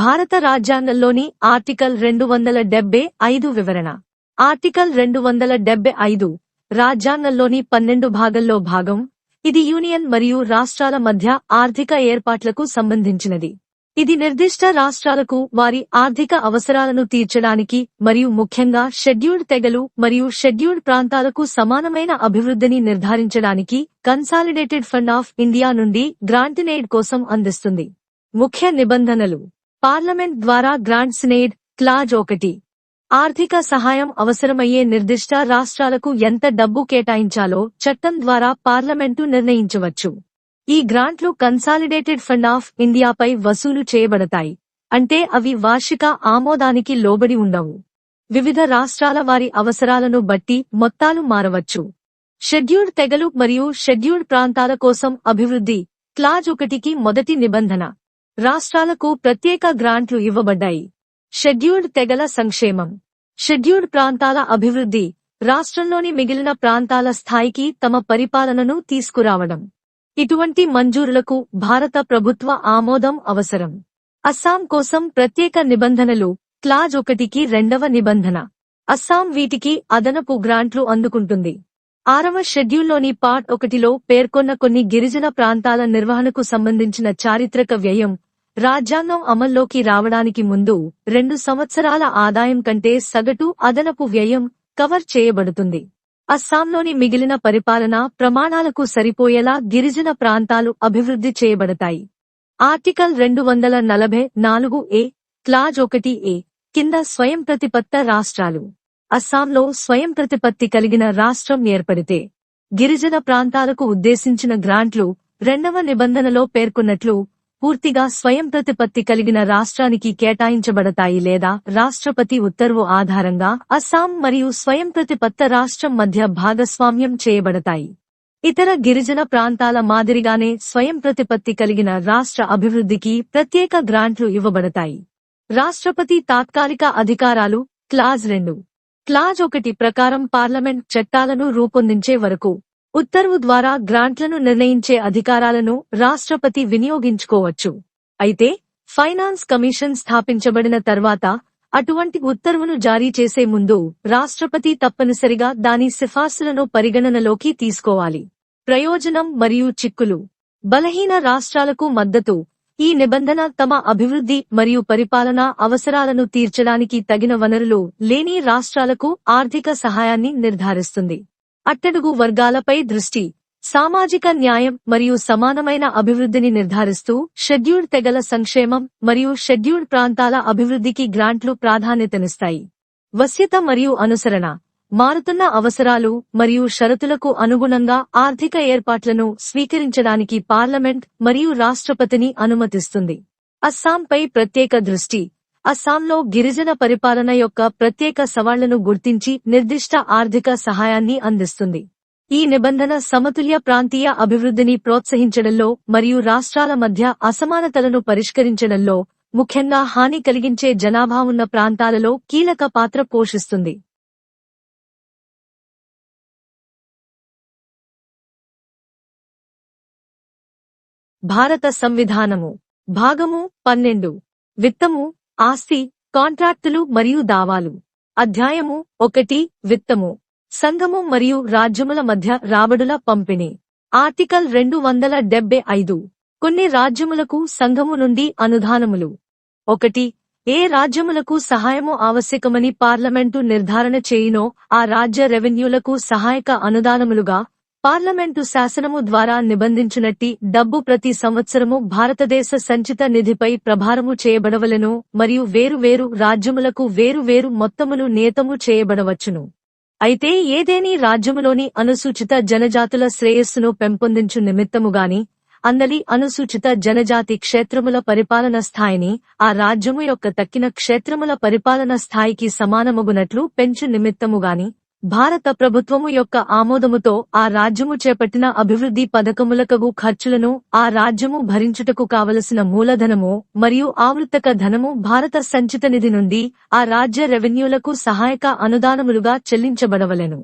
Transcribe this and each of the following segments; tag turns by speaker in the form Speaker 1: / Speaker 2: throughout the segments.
Speaker 1: భారత రాజ్యాంగంలోని ఆర్టికల్ రెండు వందల డెబ్బై ఐదు వివరణ. ఆర్టికల్ రెండు వందల డెబ్బై ఐదు రాజ్యాంగంలోని పన్నెండు భాగంలో భాగం ఇది యూనియన్ మరియు రాష్ట్రాల మధ్య ఆర్థిక ఏర్పాట్లకు సంబంధించినది. ఇది నిర్దిష్ట రాష్ట్రాలకు వారి ఆర్థిక అవసరాలను తీర్చడానికి మరియు ముఖ్యంగా షెడ్యూల్డ్ తెగలు మరియు షెడ్యూల్డ్ ప్రాంతాలకు సమానమైన అభివృద్ధిని నిర్ధారించడానికి కన్సాలిడేటెడ్ ఫండ్ ఆఫ్ ఇండియా నుండి గ్రాంటినేడ్ కోసం అందిస్తుంది. ముఖ్య నిబంధనలు. పార్లమెంట్ ద్వారా గ్రాంట్ స్నేడ్ క్లాజ్ ఒకటి. ఆర్థిక సహాయం అవసరమయ్యే నిర్దిష్ట రాష్ట్రాలకు ఎంత డబ్బు కేటాయించాలో చట్టం ద్వారా పార్లమెంటు నిర్ణయించవచ్చు. ఈ గ్రాంట్లు కన్సాలిడేటెడ్ ఫండ్ ఆఫ్ ఇండియాపై వసూలు చేయబడతాయి. అంటే అవి వార్షిక ఆమోదానికి లోబడి ఉండవు. వివిధ రాష్ట్రాల వారి అవసరాలను బట్టి మొత్తాలు మారవచ్చు. షెడ్యూల్డ్ తెగలు మరియు షెడ్యూల్డ్ ప్రాంతాల కోసం అభివృద్ధి క్లాజ్ ఒకటికి మొదటి నిబంధన. రాష్ట్రాలకు ప్రత్యేక గ్రాంట్లు ఇవ్వబడ్డాయి. షెడ్యూల్డ్ తెగల సంక్షేమం. షెడ్యూల్డ్ ప్రాంతాల అభివృద్ధి. రాష్ట్రంలోని మిగిలిన ప్రాంతాల స్థాయికి తమ పరిపాలనను తీసుకురావడం. ఇటువంటి మంజూరులకు భారత ప్రభుత్వ ఆమోదం అవసరం. అస్సాం కోసం ప్రత్యేక నిబంధనలు. క్లాజ్ ఒకటికి రెండవ నిబంధన. అస్సాం వీటికి అదనపు గ్రాంట్లు అందుకుంటుంది. ఆరవ షెడ్యూల్లోని పార్ట్ ఒకటిలో పేర్కొన్న కొన్ని గిరిజన ప్రాంతాల నిర్వహణకు సంబంధించిన చారిత్రక వ్యయం. రాజ్యాంగం అమల్లోకి రావడానికి ముందు రెండు సంవత్సరాల ఆదాయం కంటే సగటు అదనపు వ్యయం కవర్ చేయబడుతుంది. అస్సాంలోని మిగిలిన పరిపాలన ప్రమాణాలకు సరిపోయేలా గిరిజన ప్రాంతాలు అభివృద్ధి చేయబడతాయి. ఆర్టికల్ రెండు వందల నలభై నాలుగు ఏ క్లాజ్ ఒకటి ఏ కింద స్వయం ప్రతిపత్త రాష్ట్రాలు. అస్సాంలో స్వయం ప్రతిపత్తి కలిగిన రాష్ట్రం ఏర్పడితే గిరిజన ప్రాంతాలకు ఉద్దేశించిన గ్రాంట్లు రెండవ నిబంధనలో పేర్కొన్నట్లు పూర్తిగా స్వయం ప్రతిపత్తి కలిగిన రాష్ట్రానికి కేటాయించబడతాయి లేదా రాష్ట్రపతి ఉత్తర్వు ఆధారంగా అస్సాం మరియు స్వయం ప్రతిపత్త రాష్ట్రం మధ్య భాగస్వామ్యం చేయబడతాయి. ఇతర గిరిజన ప్రాంతాల మాదిరిగానే స్వయం ప్రతిపత్తి కలిగిన రాష్ట్ర అభివృద్ధికి ప్రత్యేక గ్రాంట్లు ఇవ్వబడతాయి. రాష్ట్రపతి తాత్కాలిక అధికారాలు క్లాజ్ రెండు. క్లాజ్ ఒకటి ప్రకారం పార్లమెంట్ చట్టాలను రూపొందించే వరకు ఉత్తర్వు ద్వారా గ్రాంట్లను నిర్ణయించే అధికారాలను రాష్ట్రపతి వినియోగించుకోవచ్చు. అయితే ఫైనాన్స్ కమిషన్ స్థాపించబడిన తర్వాత అటువంటి ఉత్తర్వును జారీ చేసే ముందు రాష్ట్రపతి తప్పనిసరిగా దాని సిఫార్సులను పరిగణనలోకి తీసుకోవాలి. ప్రయోజనం మరియు చిక్కులు. బలహీన రాష్ట్రాలకు మద్దతు. ఈ నిబంధన తమ అభివృద్ధి మరియు పరిపాలనా అవసరాలను తీర్చడానికి తగిన వనరులు లేని రాష్ట్రాలకు ఆర్థిక సహాయాన్ని నిర్ధారిస్తుంది. అట్టడుగు వర్గాలపై దృష్టి సామాజిక న్యాయం మరియు సమానమైన అభివృద్ధిని నిర్ధారిస్తూ షెడ్యూల్డ్ తెగల సంక్షేమం మరియు షెడ్యూల్డ్ ప్రాంతాల అభివృద్ధికి గ్రాంట్లు ప్రాధాన్యతనిస్తాయి. వశ్యత మరియు అనుసరణ మారుతున్న అవసరాలు మరియు షరతులకు అనుగుణంగా ఆర్థిక ఏర్పాట్లను స్వీకరించడానికి పార్లమెంట్ మరియు రాష్ట్రపతిని అనుమతిస్తుంది. అస్సాంపై ప్రత్యేక దృష్టి అస్సాంలో గిరిజన పరిపాలన యొక్క ప్రత్యేక సవాళ్ళను గుర్తించి నిర్దిష్ట ఆర్థిక సహాయాన్ని అందిస్తుంది. ఈ నిబంధన సమతుల్య ప్రాంతీయ అభివృద్ధిని ప్రోత్సహించడంలో మరియు రాష్ట్రాల మధ్య అసమానతలను పరిష్కరించడంలో ముఖ్యంగా హాని కలిగించే జనాభా ఉన్న ప్రాంతాలలో కీలక పాత్ర పోషిస్తుంది. భారత సంవిధానము. భాగము పన్నెండు. విత్తము ఆస్తి కాంట్రాక్టులు మరియు దావాలు. అధ్యాయము ఒకటి విత్తము. సంఘము మరియు రాజ్యముల మధ్య రాబడుల పంపిణీ. ఆర్టికల్ రెండు వందల డెబ్బై ఐదు. కొన్ని రాజ్యములకు సంఘము నుండి అనుదానములు ఒకటి ఏ రాజ్యములకు సహాయము ఆవశ్యకమని పార్లమెంటు నిర్ధారణ చేయునో ఆ రాజ్య రెవెన్యూలకు సహాయక అనుదానములుగా పార్లమెంటు శాసనము ద్వారా నిబంధించినట్టి డబ్బు ప్రతి సంవత్సరము భారతదేశ సంచిత నిధిపై ప్రభారము చేయబడవలను మరియు వేరు వేరు రాజ్యములకు వేరు వేరు మొత్తములు నియతము చేయబడవచ్చును. అయితే ఏదేని రాజ్యములోని అనుసూచిత జనజాతుల శ్రేయస్సును పెంపొందించు నిమిత్తముగాని అందలి అనుసూచిత జనజాతి క్షేత్రముల పరిపాలన స్థాయిని ఆ రాజ్యము యొక్క తక్కిన క్షేత్రముల పరిపాలన స్థాయికి సమానమగునట్లు పెంచు నిమిత్తముగాని భారత ప్రభుత్వము యొక్క ఆమోదముతో ఆ రాజ్యము చేపట్టిన అభివృద్ధి పథకములకగు ఖర్చులను ఆ రాజ్యము భరించుటకు కావలసిన మూలధనము మరియు ఆవృత్తక ధనము భారత సంచిత నిధి నుండి ఆ రాజ్య రెవెన్యూలకు సహాయక అనుదానములుగా చెల్లించబడవలెను.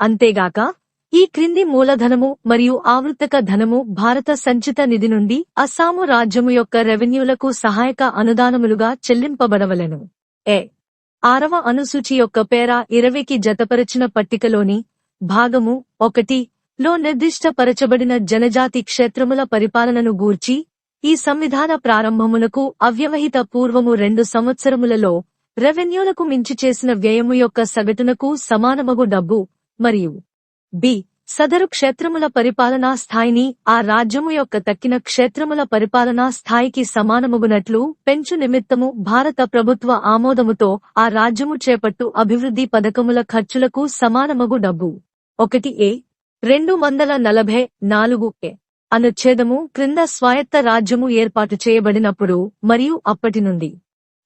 Speaker 1: అంతేగాక ఈ క్రింది మూలధనము మరియు ఆవృత్తక ధనము భారత సంచిత నిధి నుండి అస్సాము రాజ్యము యొక్క రెవెన్యూలకు సహాయక అనుదానములుగా చెల్లింపబడవలెను. ఏ ఆరవ అనుసూచి యొక్క పేర ఇరవైకి జతపరచిన పట్టికలోని భాగము ఒకటి. లో నిర్దిష్టపరచబడిన జనజాతి క్షేత్రముల పరిపాలనను గూర్చి ఈ సంవిధాన ప్రారంభమునకు అవ్యవహిత పూర్వము రెండు సంవత్సరములలో రెవెన్యూలకు మించి చేసిన వ్యయము యొక్క సగటునకు సమానమగు డబ్బు మరియు బి. సదరు క్షేత్రముల పరిపాలనా స్థాయిని ఆ రాజ్యము యొక్క తక్కిన క్షేత్రముల పరిపాలనా స్థాయికి సమానముగునట్లు పెంచు నిమిత్తము భారత ప్రభుత్వ ఆమోదముతో ఆ రాజ్యము చేపట్టు అభివృద్ధి పథకముల ఖర్చులకు సమానమగు డబ్బు. ఒకటి ఏ. రెండు వందల నలభై నాలుగు ఏ. అనుచ్ఛేదము క్రింద స్వాయత్త రాజ్యము ఏర్పాటు చేయబడినప్పుడు మరియు అప్పటి నుండి.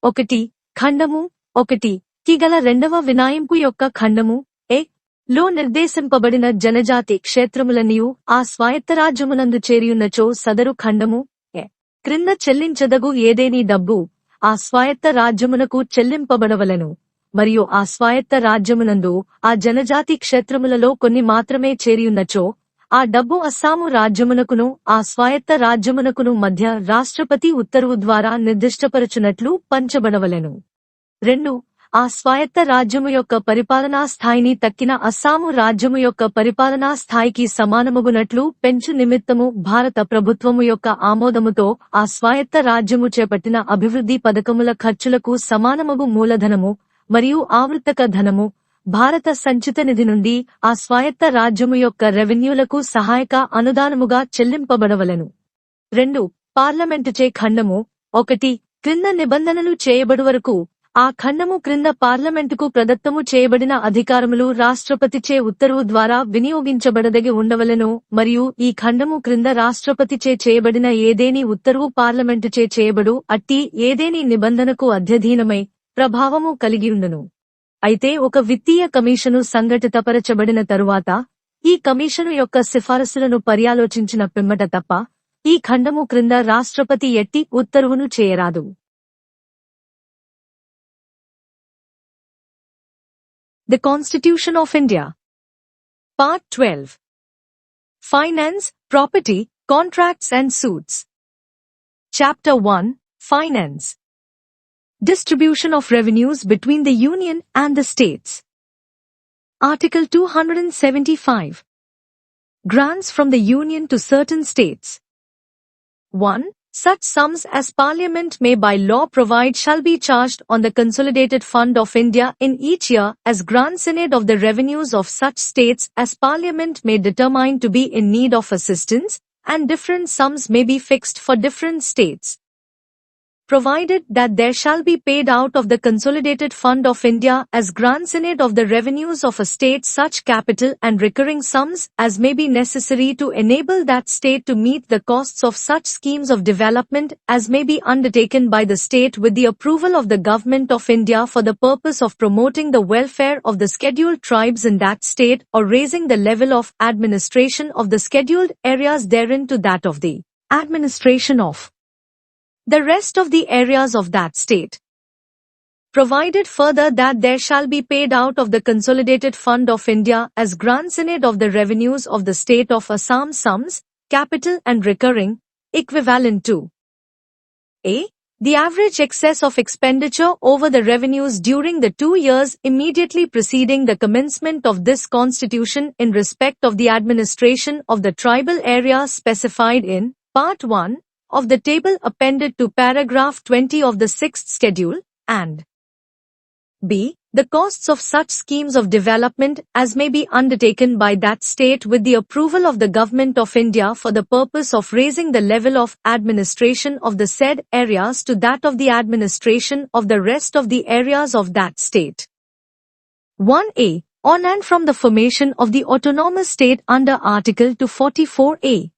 Speaker 1: ఒకటి. ఖండము. ఒకటి. కిగల రెండవ వినాయింపు యొక్క ఖండము. లో నిర్దేశింపబడిన జనజాతి క్షేత్రములనియు ఆ స్వాయత్తరాజ్యమునందు చేరియున్నచో సదరు ఖండము క్రింద చెల్లించదగు ఏదేని డబ్బు ఆ స్వాయత్త రాజ్యమునకు చెల్లింపబడవలెను. మరియు ఆ స్వాయత్త రాజ్యమునందు ఆ జనజాతి క్షేత్రములలో కొన్ని మాత్రమే చేరియున్నచో ఆ డబ్బు అస్సాము రాజ్యమునకును ఆ స్వాయత్త రాజ్యమునకును మధ్య రాష్ట్రపతి ఉత్తర్వు ద్వారా నిర్దిష్టపరచునట్లు పంచబడవలెను. రెండు ఆ స్వాయత్త రాజ్యము యొక్క పరిపాలనా స్థాయిని తక్కిన అస్సాము రాజ్యము యొక్క పరిపాలనా స్థాయికి సమానమగునట్లు పెంచు నిమిత్తము భారత ప్రభుత్వము యొక్క ఆమోదముతో ఆ స్వాయత్త రాజ్యము చేపట్టిన అభివృద్ధి పథకముల ఖర్చులకు సమానమగు మూలధనము మరియు ఆవృత్తక ధనము. భారత సంచిత నిధి నుండి ఆ స్వాయత్త రాజ్యము యొక్క రెవెన్యూలకు సహాయక అనుదానముగా చెల్లింపబడవలెను. రెండు పార్లమెంటుచే ఖండము. ఒకటి క్రింద నిబంధనలు చేయబడు వరకు ఆ ఖండము క్రింద పార్లమెంటుకు ప్రదత్తము చేయబడిన అధికారములు రాష్ట్రపతిచే ఉత్తర్వు ద్వారా వినియోగించబడదగి ఉండవలెను మరియు ఈ ఖండము క్రింద రాష్ట్రపతిచే చేయబడిన ఏదేని ఉత్తర్వు పార్లమెంటుచే చేయబడు అట్టి ఏదేని నిబంధనకు అధ్యధీనమై ప్రభావము కలిగియుండును. అయితే ఒక విత్తీయ కమిషను సంఘటితపరచబడిన తరువాత ఈ కమిషను యొక్క సిఫారసులను పర్యాలోచించిన పిమ్మట తప్ప ఈ ఖండము క్రింద రాష్ట్రపతి ఎట్టి ఉత్తర్వును చేయరాదు. The Constitution of India. Part 12. Finance, Property, Contracts and Suits. Chapter 1. Finance. Distribution of revenues between the Union and the states. Article 275. Grants from the Union to certain states. 1. Such sums as Parliament may by law provide shall be charged on the Consolidated Fund of India in each year as grants in aid of the revenues of such states as Parliament may determine to be in need of assistance, and different sums may be fixed for different states provided that there shall be paid out of the Consolidated Fund of India as grants in aid of the revenues of a state such capital and recurring sums as may be necessary to enable that state to meet the costs of such schemes of development as may be undertaken by the state with the approval of the Government of India for the purpose of promoting the welfare of the scheduled tribes in that state or raising the level of administration of the scheduled areas therein to that of the administration of the rest of the areas of that state. Provided further that there shall be paid out of the Consolidated Fund of India as grants in aid of the revenues of the state of Assam sums, capital and recurring, equivalent to a. The average excess of expenditure over the revenues during the two years immediately preceding the commencement of this constitution in respect of the administration of the tribal areas specified in Part 1, of the table appended to paragraph 20 of the sixth schedule, and b. The costs of such schemes of development as may be undertaken by that state with the approval of the Government of India for the purpose of raising the level of administration of the said areas to that of the administration of the rest of the areas of that state. 1a. On and from the formation of the autonomous state under Article 244a.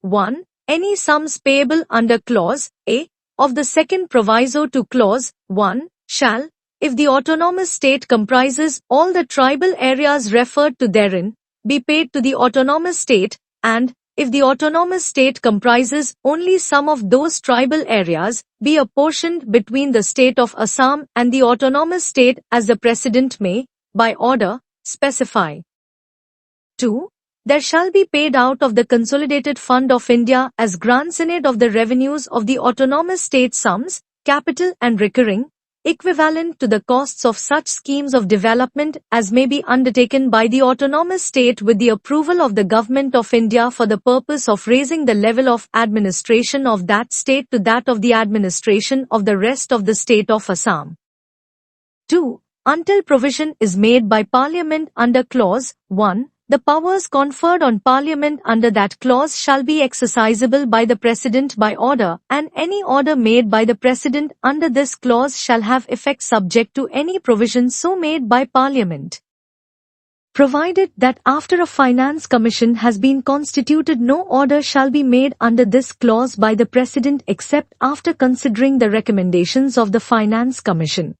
Speaker 1: 1 any sums payable under clause A of the second proviso to clause 1 shall, if the autonomous state comprises all the tribal areas referred to therein, be paid to the autonomous state, and, if the autonomous state comprises only some of those tribal areas, be apportioned between the state of Assam and the autonomous state as the President may, by order, specify. 2. There shall be paid out of the Consolidated Fund of India as grants in aid of the revenues of the autonomous state sums, capital and recurring, equivalent to the costs of such schemes of development as may be undertaken by the autonomous state with the approval of the Government of India for the purpose of raising the level of administration of that state to that of the administration of the rest of the state of Assam. 2. Until provision is made by Parliament under Clause 1, the powers conferred on Parliament under that clause shall be exercisable by the President by order, and any order made by the President under this clause shall have effect subject to any provision so made by Parliament. Provided that after a finance commission has been constituted no order shall be made under this clause by the President except after considering the recommendations of the finance commission.